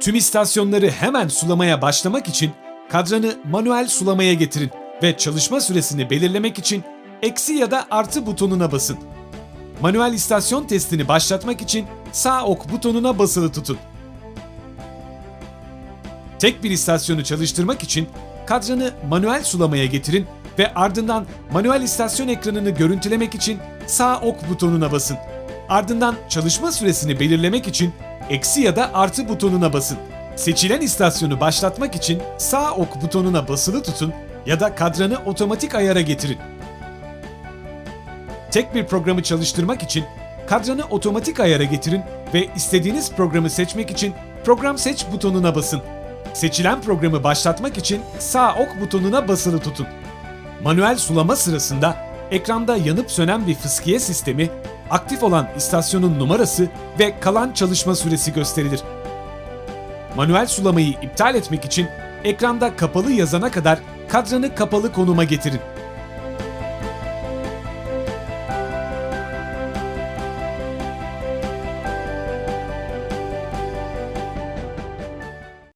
Tüm istasyonları hemen sulamaya başlamak için kadranı manuel sulamaya getirin ve çalışma süresini belirlemek için eksi ya da artı butonuna basın. Manuel istasyon testini başlatmak için sağ ok butonuna basılı tutun. Tek bir istasyonu çalıştırmak için kadranı manuel sulamaya getirin ve ardından manuel istasyon ekranını görüntülemek için sağ ok butonuna basın. Ardından çalışma süresini belirlemek için eksi ya da artı butonuna basın. Seçilen istasyonu başlatmak için sağ ok butonuna basılı tutun ya da kadranı otomatik ayara getirin. Tek bir programı çalıştırmak için kadranı otomatik ayara getirin ve istediğiniz programı seçmek için Program Seç butonuna basın. Seçilen programı başlatmak için sağ ok butonuna basılı tutun. Manuel sulama sırasında ekranda yanıp sönen bir fıskiye sistemi, aktif olan istasyonun numarası ve kalan çalışma süresi gösterilir. Manuel sulamayı iptal etmek için ekranda kapalı yazana kadar kadranı kapalı konuma getirin.